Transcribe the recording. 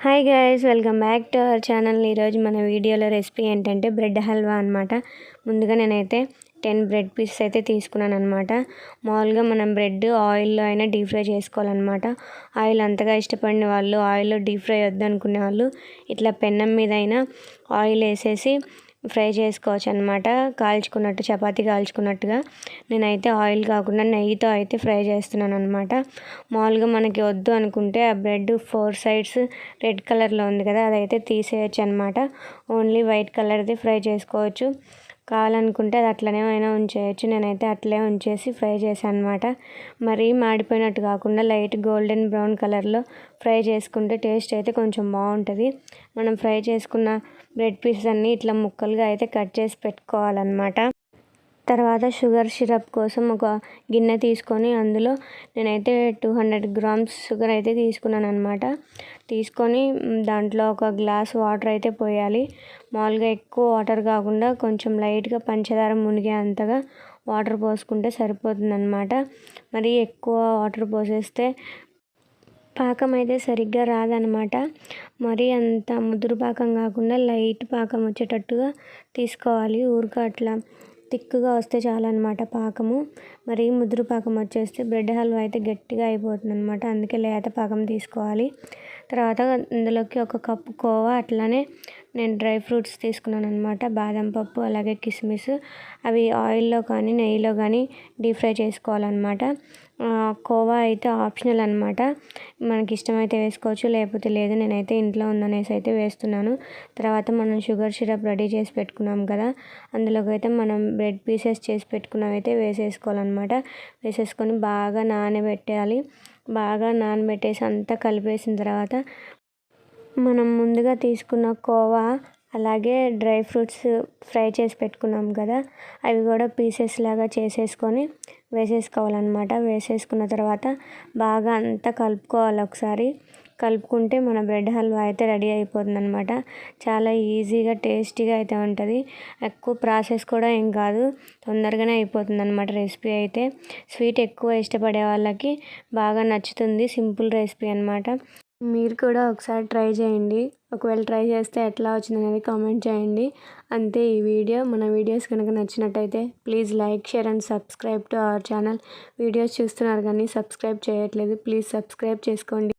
Hi guys welcome back to our channel ఈరోజు మన వీడియోలో రెసిపీ ఏంటంటే బ్రెడ్ హల్వా అనమాట ముందుగా నేనైతే టెన్ బ్రెడ్ పీసెస్ అయితే తీసుకున్నాను అనమాట మామూలుగా మనం బ్రెడ్ ఆయిల్లో అయినా డీప్ ఫ్రై చేసుకోవాలన్నమాట. ఆయిల్ అంతగా ఇష్టపడిన వాళ్ళు ఆయిల్లో డీప్ ఫ్రై వద్దనుకునే వాళ్ళు ఇట్లా పెన్నం మీద అయినా ఆయిల్ వేసేసి ఫ్రై చేసుకోవచ్చు అనమాట కాల్చుకున్నట్టు చపాతీ కాల్చుకున్నట్టుగా. నేనైతే ఆయిల్ కాకుండా నెయ్యితో అయితే ఫ్రై చేస్తున్నాను అనమాట మామూలుగా మనకి వద్దు అనుకుంటే ఆ బ్రెడ్ ఫోర్ సైడ్స్ రెడ్ కలర్లో ఉంది కదా అదైతే తీసేయచ్చు అనమాట ఓన్లీ వైట్ కలర్ది ఫ్రై చేసుకోవచ్చు. కావాలనుకుంటే అది అట్లనే అయినా ఉంచేయచ్చు. నేనైతే అట్లే ఉంచేసి ఫ్రై చేశాను అనమాట మరీ మాడిపోయినట్టు కాకుండా లైట్ గోల్డెన్ బ్రౌన్ కలర్లో ఫ్రై చేసుకుంటే టేస్ట్ అయితే కొంచెం బాగుంటుంది. మనం ఫ్రై చేసుకున్న బ్రెడ్ పీసెస్ అన్నీ ఇట్లా ముక్కలుగా అయితే కట్ చేసి పెట్టుకోవాలన్నమాట. తర్వాత షుగర్ సిరప్ కోసం ఒక గిన్నె తీసుకొని అందులో నేనైతే టూ హండ్రెడ్ గ్రామ్స్ షుగర్ అయితే తీసుకున్నాను అనమాట తీసుకొని దాంట్లో ఒక గ్లాస్ వాటర్ అయితే పోయాలి. మామూలుగా ఎక్కువ వాటర్ కాకుండా కొంచెం లైట్గా పంచదార మునిగే అంతగా వాటర్ పోసుకుంటే సరిపోతుందన్నమాట. మరి ఎక్కువ వాటర్ పోసేస్తే పాకం అయితే సరిగ్గా రాదనమాట మరీ అంత ముదురు పాకం కాకుండా లైట్ పాకం వచ్చేటట్టుగా తీసుకోవాలి ఊరిక అట్లా. థిక్గా వస్తే చాలన్నమాట పాకము. మరి ముదురు పాకం వచ్చేస్తే బ్రెడ్ హల్వా అయితే గట్టిగా అయిపోతుంది అనమాట అందుకే లేత పాకం తీసుకోవాలి. తర్వాత ఇందులోకి ఒక కప్పు కోవా అట్లానే నేను డ్రై ఫ్రూట్స్ తీసుకున్నాను అనమాట బాదం పప్పు అలాగే కిస్మిస్. అవి ఆయిల్లో కానీ నెయ్యిలో కానీ డీప్ ఫ్రై చేసుకోవాలన్నమాట. కోవా అయితే ఆప్షనల్ అనమాట మనకి ఇష్టమైతే వేసుకోవచ్చు లేకపోతే లేదు. నేనైతే ఇంట్లో ఉందనేసి అయితే వేస్తున్నాను. తర్వాత మనం షుగర్ సిరప్ రెడీ చేసి పెట్టుకున్నాం కదా అందులోకి అయితే మనం బ్రెడ్ పీసెస్ చేసి పెట్టుకున్నవైతే వేసేసుకోవాలన్నమాట. వేసేసుకొని బాగా నానబెట్టాలి బాగా నానబెట్టేసి అంతా కలిపేసిన తర్వాత మనం ముందుగా తీసుకున్న కోవా అలాగే డ్రై ఫ్రూట్స్ ఫ్రై చేసి పెట్టుకున్నాం కదా అవి కూడా పీసెస్ లాగా చేసేసుకొని వేసేసుకోవాలన్నమాట. వేసేసుకున్న తర్వాత బాగా అంతా కలుపుకోవాలి ఒకసారి. కలుపుకుంటే మన బ్రెడ్ హల్వా అయితే రెడీ అయిపోతుంది అనమాట చాలా ఈజీగా టేస్టీగా అయితే ఉంటుంది. ఎక్కువ ప్రాసెస్ కూడా ఏం కాదు. తొందరగానే అయిపోతుంది అనమాట రెసిపీ అయితే. స్వీట్ ఎక్కువ ఇష్టపడే వాళ్ళకి బాగా నచ్చుతుంది. సింపుల్ రెసిపీ అనమాట మీరు కూడా ఒకసారి ట్రై చేయండి. ఒకవేళ ట్రై చేస్తే ఎట్లా వచ్చింది అనేది కామెంట్ చేయండి. అంతే ఈ వీడియో. మన వీడియోస్ కనుక నచ్చినట్టయితే please like share and subscribe to our channel. Videos చూస్తున్నారు కానీ సబ్స్క్రైబ్ చేయట్లేదు. ప్లీజ్ సబ్స్క్రైబ్ చేసుకోండి.